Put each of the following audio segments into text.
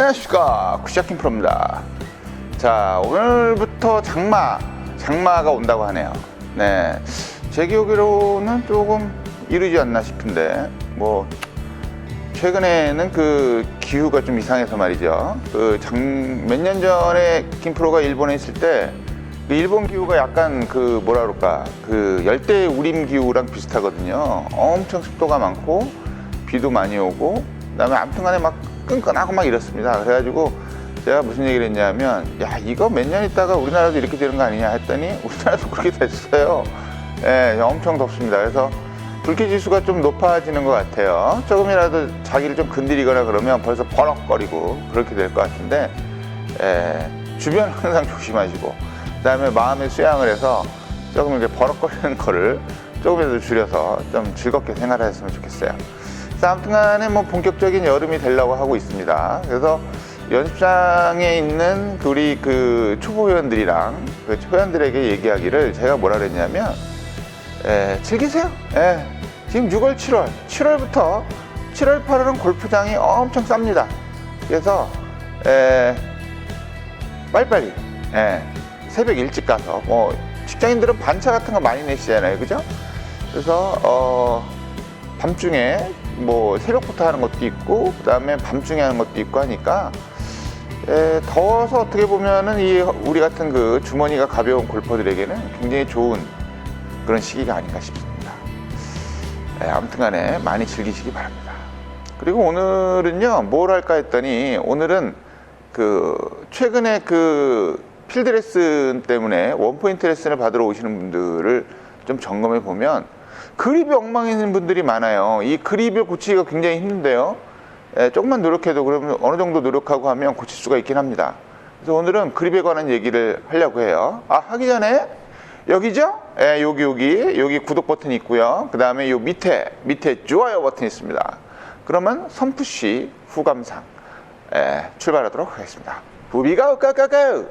안녕하십니까. 구시아킴 프로입니다. 자 오늘부터 장마 장마가 온다고 하네요. 네제 기억으로는 조금 이르지 않나 싶은데 뭐 최근에는 그 기후가 좀 이상해서 말이죠. 그몇 년 전에 김프로가 일본에 있을 때그 일본 기후가 약간 그 뭐라 그럴까? 그 열대 우림 기후랑 비슷하거든요. 엄청 습도가 많고 비도 많이 오고 그다음에 아무튼간에 막 끈끈하고 막 이렇습니다. 그래가지고 제가 무슨 얘기를 했냐면 야 이거 몇 년 있다가 우리나라도 이렇게 되는 거 아니냐 했더니 우리나라도 그렇게 됐어요. 예 엄청 덥습니다. 그래서 불쾌 지수가 좀 높아지는 것 같아요. 조금이라도 자기를 좀 건드리거나 그러면 벌써 버럭거리고 그렇게 될 것 같은데 예, 주변 항상 조심하시고 그다음에 마음의 수양을 해서 조금 이렇게 버럭거리는 거를 조금이라도 줄여서 좀 즐겁게 생활했으면 좋겠어요. 아무튼간에 뭐 본격적인 여름이 되려고 하고 있습니다. 그래서 연습장에 있는 그 우리 그 초보 회원들이랑 그 회원들에게 얘기하기를 제가 뭐라 그랬냐면 에, 즐기세요. 예. 지금 6월, 7월, 7월부터 7월, 8월은 골프장이 엄청 쌉니다. 그래서 에, 빨리빨리 예. 새벽 일찍 가서 뭐 직장인들은 반차 같은 거 많이 내시잖아요, 그죠? 그래서 어, 밤중에 뭐 새벽부터 하는 것도 있고 그다음에 밤중에 하는 것도 있고 하니까 에, 더워서 어떻게 보면은 이 우리 같은 그 주머니가 가벼운 골퍼들에게는 굉장히 좋은 그런 시기가 아닌가 싶습니다. 에, 아무튼간에 많이 즐기시기 바랍니다. 그리고 오늘은요 뭘 할까 했더니 오늘은 그 최근에 그 필드 레슨 때문에 원포인트 레슨을 받으러 오시는 분들을 좀 점검해 보면 그립이 엉망인 분들이 많아요. 이 그립을 고치기가 굉장히 힘든데요. 예, 조금만 노력해도 그러면 어느 정도 노력하고 하면 고칠 수가 있긴 합니다. 그래서 오늘은 그립에 관한 얘기를 하려고 해요. 아, 하기 전에 여기죠? 예, 여기, 여기, 여기 구독 버튼이 있고요. 그 다음에 요 밑에, 밑에 좋아요 버튼이 있습니다. 그러면 선푸시 후감상 예, 출발하도록 하겠습니다. 부비가 까까까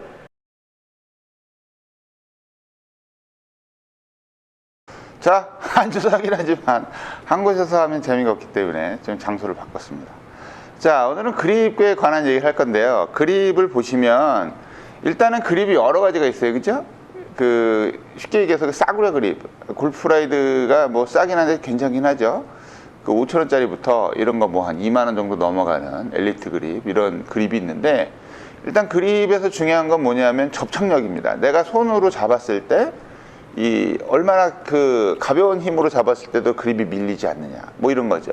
자, 하지만 한 곳에서 하면 재미가 없기 때문에 지금 장소를 바꿨습니다. 자, 오늘은 그립에 관한 얘기를 할 건데요. 그립을 보시면 일단은 그립이 여러 가지가 있어요. 그죠? 그 쉽게 얘기해서 그 싸구려 그립. 골프라이드가 뭐 싸긴 한데 괜찮긴 하죠. 그 5천원짜리부터 이런 거 뭐 한 2만원 정도 넘어가는 엘리트 그립 이런 그립이 있는데 일단 그립에서 중요한 건 뭐냐면 접착력입니다. 내가 손으로 잡았을 때 이 얼마나 그 가벼운 힘으로 잡았을 때도 그립이 밀리지 않느냐 뭐 이런 거죠.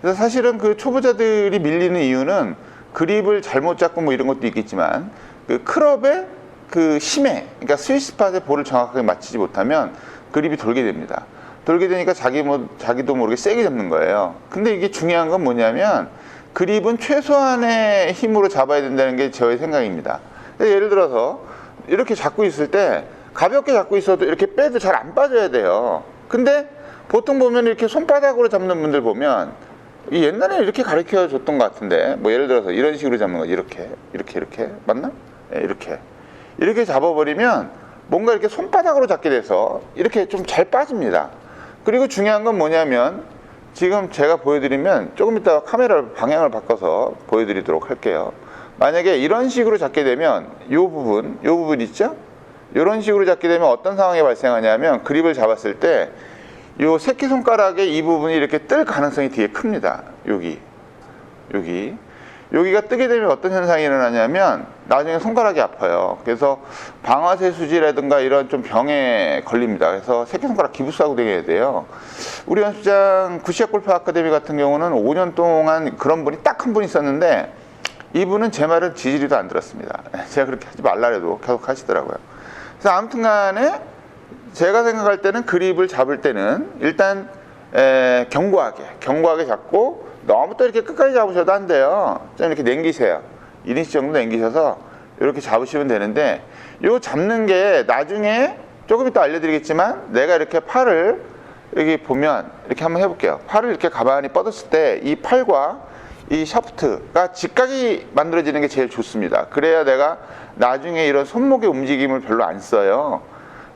그래서 사실은 그 초보자들이 밀리는 이유는 그립을 잘못 잡고 뭐 이런 것도 있겠지만 그 클럽의 그 힘에 그러니까 스위스팟에 볼을 정확하게 맞추지 못하면 그립이 돌게 됩니다. 돌게 되니까 자기 뭐 자기도 모르게 세게 잡는 거예요. 근데 이게 중요한 건 뭐냐면 그립은 최소한의 힘으로 잡아야 된다는 게 저의 생각입니다. 예를 들어서 이렇게 잡고 있을 때 가볍게 잡고 있어도 이렇게 빼도 잘 안 빠져야 돼요. 근데 보통 보면 이렇게 손바닥으로 잡는 분들 보면 이 옛날에 이렇게 가르쳐 줬던 것 같은데 뭐 예를 들어서 이런 식으로 잡는 거 이렇게 이렇게 이렇게 맞나? 네, 이렇게 이렇게 잡아버리면 뭔가 이렇게 손바닥으로 잡게 돼서 이렇게 좀 잘 빠집니다. 그리고 중요한 건 뭐냐면 지금 제가 보여드리면 조금 이따 카메라 방향을 바꿔서 보여드리도록 할게요. 만약에 이런 식으로 잡게 되면 이 부분, 이 부분 있죠? 이런 식으로 잡게 되면 어떤 상황이 발생하냐면 그립을 잡았을 때 이 새끼손가락의 이 부분이 이렇게 뜰 가능성이 되게 큽니다. 여기, 여기. 여기가 뜨게 되면 어떤 현상이 일어나냐면 나중에 손가락이 아파요. 그래서 방아쇠 수지라든가 이런 좀 병에 걸립니다. 그래서 새끼손가락 기부스하고 다녀야 돼요. 우리 연습장 구시아 골프 아카데미 같은 경우는 5년 동안 그런 분이 딱 한 분 있었는데 이분은 제 말을 지지리도 안 들었습니다. 제가 그렇게 하지 말라 해도 계속 하시더라고요. 그래서 아무튼 간에 제가 생각할 때는 그립을 잡을 때는 일단 에, 견고하게 견고하게 잡고 너무 또 이렇게 끝까지 잡으셔도 안 돼요. 좀 이렇게 남기세요. 1인치 정도 남기셔서 이렇게 잡으시면 되는데 요 잡는 게 나중에 조금 이따 알려드리겠지만 내가 이렇게 팔을 여기 보면 이렇게 한번 해볼게요. 팔을 이렇게 가만히 뻗었을 때 이 팔과 이 샤프트가 직각이 만들어지는 게 제일 좋습니다 그래야 내가 나중에 이런 손목의 움직임을 별로 안 써요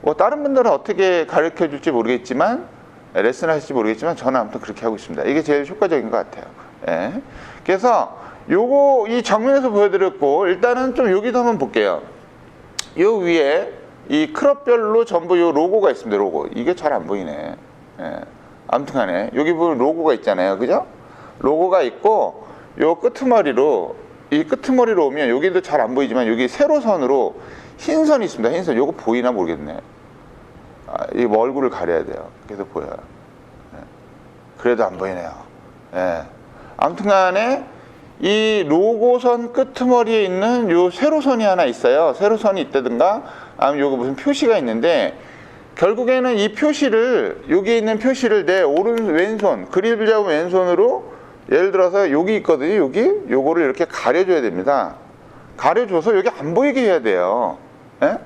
뭐 다른 분들은 어떻게 가르쳐 줄지 모르겠지만 레슨 하실지 모르겠지만 저는 아무튼 그렇게 하고 있습니다. 이게 제일 효과적인 것 같아요. 예. 그래서 요거 이 정면에서 보여드렸고 일단은 좀 여기도 한번 볼게요. 요 위에 이 크롭별로 전부 요 로고가 있습니다. 로고 이게 잘 안 보이네. 예. 아무튼간에 여기 보면 로고가 있잖아요, 그죠? 로고가 있고 요 끄트머리로 이 끄트머리로 오면 여기도 잘 안 보이지만 여기 세로선으로 흰 선이 있습니다. 흰 선. 요거 보이나 모르겠네. 아, 이 얼굴을 가려야 돼요. 그래서 보여요. 예. 그래도 안 보이네요. 예. 아무튼 간에 이 로고선 끄트머리에 있는 요 세로선이 하나 있어요. 세로선이 있다든가 아니면 요거 무슨 표시가 있는데 결국에는 이 표시를 여기 있는 표시를 내 오른 왼손 그립을 잡은 왼손으로 예를 들어서 여기 있거든요. 여기 요거를 이렇게 가려줘야 됩니다. 가려줘서 여기 안 보이게 해야 돼요. 예?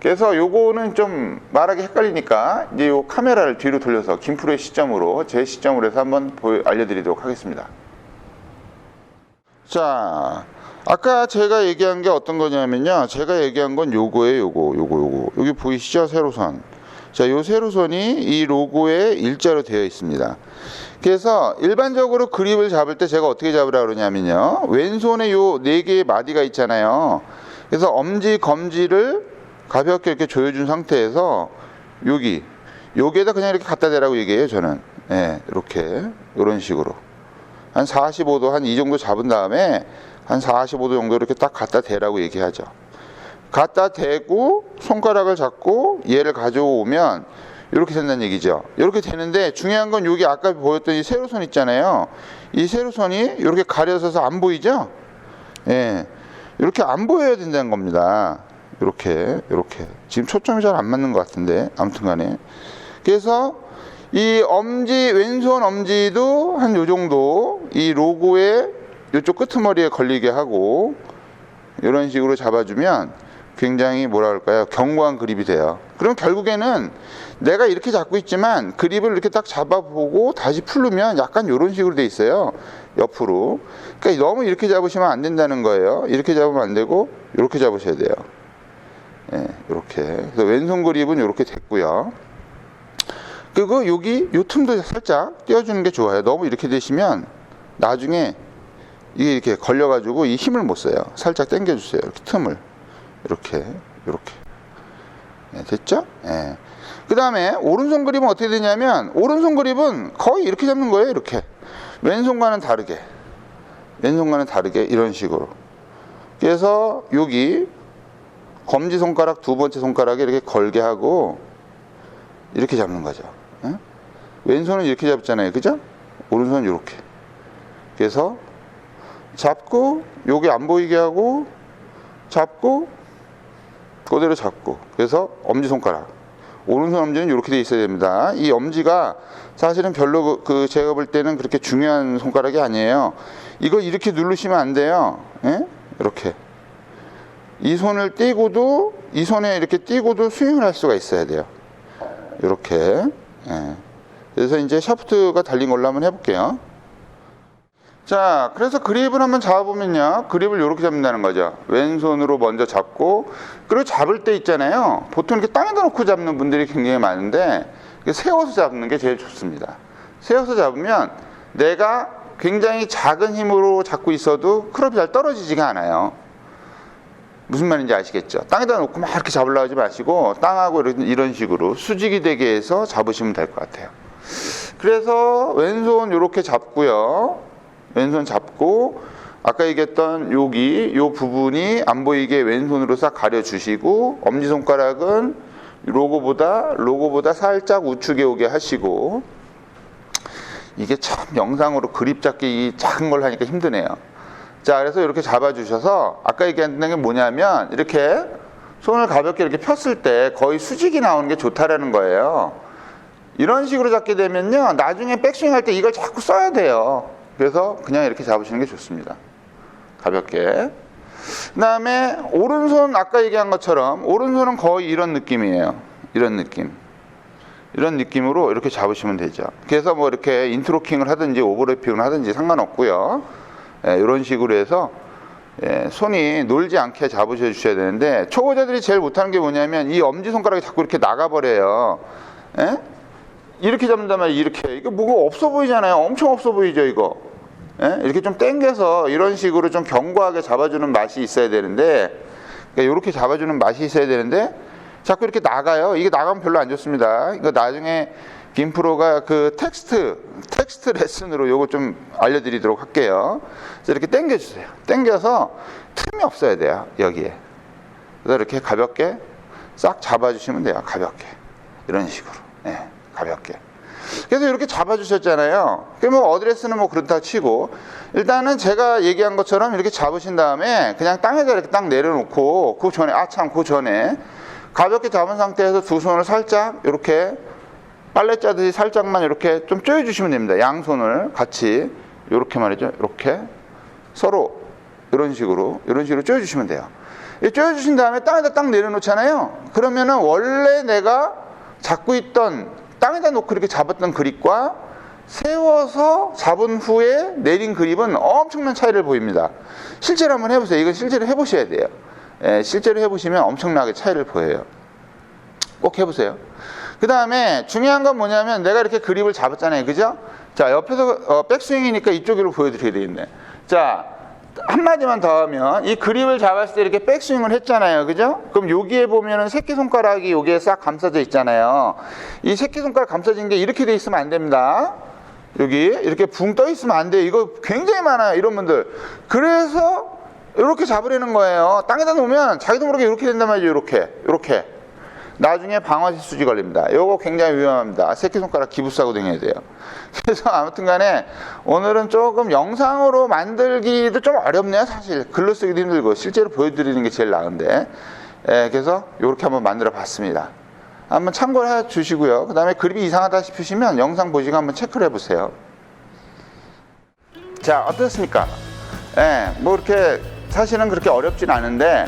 그래서 요거는 좀 말하기 헷갈리니까 이제 요 카메라를 뒤로 돌려서 김프로의 시점으로 제 시점으로 해서 한번 보여, 알려드리도록 하겠습니다. 자, 아까 제가 얘기한 게 어떤 거냐면요. 제가 얘기한 건 요거예요, 요거, 요거, 요거. 여기 보이시죠? 세로선. 자, 요 세로선이 이 로고에 일자로 되어 있습니다. 그래서 일반적으로 그립을 잡을 때 제가 어떻게 잡으라 그러냐면요. 왼손에 요 네 개의 마디가 있잖아요. 그래서 엄지, 검지를 가볍게 이렇게 조여준 상태에서 여기, 여기에다 그냥 이렇게 갖다 대라고 얘기해요, 저는. 예, 이렇게. 이런 식으로. 한 45도 한 이 정도 잡은 다음에 한 45도 정도 이렇게 딱 갖다 대라고 얘기하죠. 갖다 대고 손가락을 잡고 얘를 가져오면 이렇게 된다는 얘기죠. 이렇게 되는데 중요한 건 여기 아까 보였던 이 세로선 있잖아요. 이 세로선이 이렇게 가려져서 안 보이죠? 예. 이렇게 안 보여야 된다는 겁니다. 이렇게, 이렇게. 지금 초점이 잘 안 맞는 것 같은데, 아무튼 간에. 그래서 이 엄지 왼손 엄지도 한 요 정도 이 로고의 이쪽 끄트머리에 걸리게 하고 이런 식으로 잡아주면 굉장히 뭐라 할까요? 견고한 그립이 돼요. 그럼 결국에는 내가 이렇게 잡고 있지만 그립을 이렇게 딱 잡아보고 다시 풀르면 약간 이런 식으로 돼 있어요. 옆으로. 그러니까 너무 이렇게 잡으시면 안 된다는 거예요. 이렇게 잡으면 안 되고 이렇게 잡으셔야 돼요. 예, 이렇게. 그래서 왼손 그립은 이렇게 됐고요. 그리고 여기 요 틈도 살짝 띄워주는 게 좋아요. 너무 이렇게 되시면 나중에 이게 이렇게 걸려가지고 이 힘을 못 써요. 살짝 당겨주세요. 이렇게 틈을 이렇게 이렇게 네, 됐죠? 예. 그 다음에 오른손 그립은 어떻게 되냐면 오른손 그립은 거의 이렇게 잡는 거예요. 이렇게 왼손과는 다르게 왼손과는 다르게 이런 식으로 그래서 여기 검지 손가락 두 번째 손가락에 이렇게 걸게 하고 이렇게 잡는 거죠. 예? 왼손은 이렇게 잡잖아요. 그죠? 오른손은 이렇게. 그래서 잡고 여기 안 보이게 하고 잡고 그대로 잡고 그래서 엄지 손가락 오른손 엄지는 이렇게 돼 있어야 됩니다. 이 엄지가 사실은 별로 그, 그 제가 볼 때는 그렇게 중요한 손가락이 아니에요. 이걸 이렇게 누르시면 안 돼요. 예? 이렇게 이 손을 띄고도 이 손에 이렇게 띄고도 스윙을 할 수가 있어야 돼요. 이렇게. 예. 그래서 이제 샤프트가 달린 걸로 한번 해볼게요. 자, 그래서 그립을 한번 잡아보면요. 그립을 이렇게 잡는다는 거죠. 왼손으로 먼저 잡고, 그리고 잡을 때 있잖아요. 보통 이렇게 땅에다 놓고 잡는 분들이 굉장히 많은데, 세워서 잡는 게 제일 좋습니다. 세워서 잡으면 내가 굉장히 작은 힘으로 잡고 있어도 크롭이 잘 떨어지지가 않아요. 무슨 말인지 아시겠죠? 땅에다 놓고 막 이렇게 잡으려고 하지 마시고 땅하고 이런, 이런 식으로 수직이 되게 해서 잡으시면 될 것 같아요. 그래서 왼손 이렇게 잡고요. 왼손 잡고 아까 얘기했던 여기 요 부분이 안 보이게 왼손으로 싹 가려 주시고 엄지 손가락은 로고보다 로고보다 살짝 우측에 오게 하시고 이게 참 영상으로 그립 잡기 이 작은 걸 하니까 힘드네요. 자, 그래서 이렇게 잡아주셔서 아까 얘기했던 게 뭐냐면 이렇게 손을 가볍게 이렇게 폈을 때 거의 수직이 나오는 게 좋다라는 거예요. 이런 식으로 잡게 되면요, 나중에 백스윙 할 때 이걸 자꾸 써야 돼요. 그래서 그냥 이렇게 잡으시는 게 좋습니다. 가볍게. 그 다음에 오른손 아까 얘기한 것처럼 오른손은 거의 이런 느낌이에요. 이런 느낌. 이런 느낌으로 이렇게 잡으시면 되죠. 그래서 뭐 이렇게 인트로킹을 하든지 오버래핑을 하든지 상관없고요. 예, 이런 식으로 해서 예, 손이 놀지 않게 잡으셔 주셔야 되는데 초보자들이 제일 못하는 게 뭐냐면 이 엄지 손가락이 자꾸 이렇게 나가버려요. 예? 이렇게 말이에요. 이렇게 이거 뭐가 없어 보이잖아요. 엄청 없어 보이죠 이거. 예? 이렇게 좀 당겨서 이런 식으로 좀 견고하게 잡아주는 맛이 있어야 되는데 그러니까 이렇게 잡아주는 맛이 있어야 되는데 자꾸 이렇게 나가요. 이게 나가면 별로 안 좋습니다. 이거 나중에 김프로가 그 텍스트 텍스트 레슨으로 요거 좀 알려드리도록 할게요. 그래서 이렇게 당겨주세요. 당겨서 틈이 없어야 돼요. 여기에. 그래서 이렇게 가볍게 싹 잡아주시면 돼요. 가볍게 이런 식으로. 예, 가볍게. 그래서 이렇게 잡아주셨잖아요. 그러면 어드레스는 뭐 그렇다 치고 일단은 제가 얘기한 것처럼 이렇게 잡으신 다음에 그냥 땅에다 이렇게 딱 내려놓고 그 전에 아 참 그 전에 가볍게 잡은 상태에서 두 손을 살짝 이렇게 빨래 짜듯이 살짝만 이렇게 좀 조여주시면 됩니다. 양손을 같이 이렇게 말이죠. 이렇게 서로 이런 식으로 이런 식으로 조여주시면 돼요. 이 조여주신 다음에 땅에다 딱 내려놓잖아요. 그러면은 원래 내가 잡고 있던 땅에다 놓고 이렇게 잡았던 그립과 세워서 잡은 후에 내린 그립은 엄청난 차이를 보입니다. 실제로 한번 해보세요. 이건 실제로 해보셔야 돼요. 예, 실제로 해보시면 엄청나게 차이를 보여요. 꼭 해보세요. 그 다음에 중요한 건 뭐냐면 내가 이렇게 그립을 잡았잖아요. 그죠? 자, 옆에서 어, 백스윙이니까 이쪽으로 보여드려야 되겠네. 자, 한마디만 더 하면 이 그립을 잡았을 때 이렇게 백스윙을 했잖아요. 그죠? 그럼 여기에 보면은 새끼손가락이 여기에 싹 감싸져 있잖아요. 이 새끼손가락 감싸진 게 이렇게 돼 있으면 안 됩니다. 여기 이렇게 붕 떠 있으면 안 돼요. 이거 굉장히 많아요. 이런 분들. 그래서 이렇게 잡으려는 거예요. 땅에다 놓으면 자기도 모르게 이렇게 된단 말이죠. 이렇게. 이렇게. 나중에 방아쇠 수지 걸립니다. 요거 굉장히 위험합니다. 새끼손가락 기부 싸고 다녀야 돼요. 그래서 아무튼 간에 오늘은 조금 영상으로 만들기도 좀 어렵네요. 사실 글로 쓰기도 힘들고 실제로 보여드리는 게 제일 나은데 예, 그래서 이렇게 한번 만들어 봤습니다. 한번 참고를 해 주시고요. 그 다음에 그립이 이상하다 싶으시면 영상 보시고 한번 체크를 해보세요. 자, 어떻습니까? 예, 뭐 이렇게 사실은 그렇게 어렵진 않은데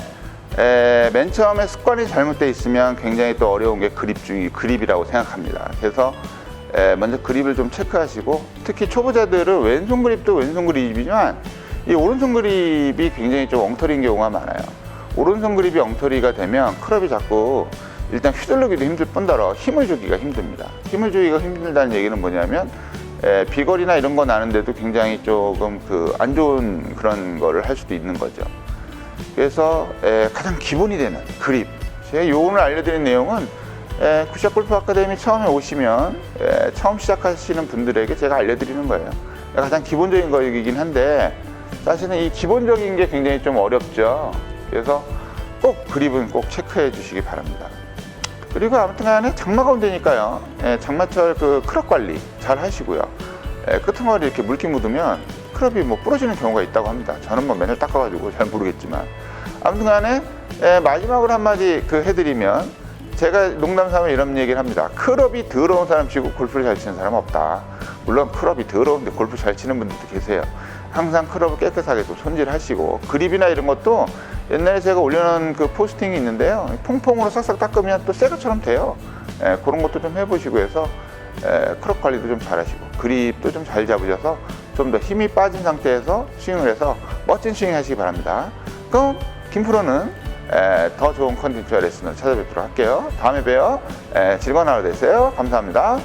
에, 맨 처음에 습관이 잘못되어 있으면 굉장히 또 어려운 게 그립 중이 그립이라고 생각합니다. 그래서 에, 먼저 그립을 좀 체크하시고 특히 초보자들은 왼손 그립도 왼손 그립이지만 이 오른손 그립이 굉장히 좀 엉터리인 경우가 많아요. 오른손 그립이 엉터리가 되면 클럽이 자꾸 일단 휘둘르기도 힘들 뿐더러 힘을 주기가 힘듭니다. 힘을 주기가 힘들다는 얘기는 뭐냐면 에, 비거리나 이런 거 나는데도 굉장히 조금 그 안 좋은 그런 거를 할 수도 있는 거죠. 그래서 에, 가장 기본이 되는 그립. 제가 요 오늘 알려드린 내용은 에, 구샷 골프 아카데미 처음에 오시면 에, 처음 시작하시는 분들에게 제가 알려드리는 거예요. 가장 기본적인 거이긴 한데 사실은 이 기본적인 게 굉장히 좀 어렵죠. 그래서 꼭 그립은 꼭 체크해 주시기 바랍니다. 그리고 아무튼 간에 장마가 온다니까요. 예, 장마철 그 크롭 관리 잘 하시고요. 예, 끄트머리 이렇게 물기 묻으면 크롭이 뭐 부러지는 경우가 있다고 합니다. 저는 뭐 맨날 닦아가지고 잘 모르겠지만. 아무튼 간에 예, 마지막으로 한마디 그 해드리면 제가 농담 삼아 이런 얘기를 합니다. 크롭이 더러운 사람 치고 골프를 잘 치는 사람은 없다. 물론 크롭이 더러운데 골프 잘 치는 분들도 계세요. 항상 크롭을 깨끗하게 또 손질하시고 그립이나 이런 것도 옛날에 제가 올려놓은 그 포스팅이 있는데요. 퐁퐁으로 싹싹 닦으면 또 새 것처럼 돼요. 예, 그런 것도 좀 해보시고 해서 에, 크롭 관리도 좀 잘하시고 그립도 좀 잘 잡으셔서 좀 더 힘이 빠진 상태에서 스윙을 해서 멋진 스윙 하시기 바랍니다. 그럼 김 프로는 에, 더 좋은 컨텐츠와 레슨을 찾아뵙도록 할게요. 다음에 봬요. 에, 즐거운 하루 되세요. 감사합니다.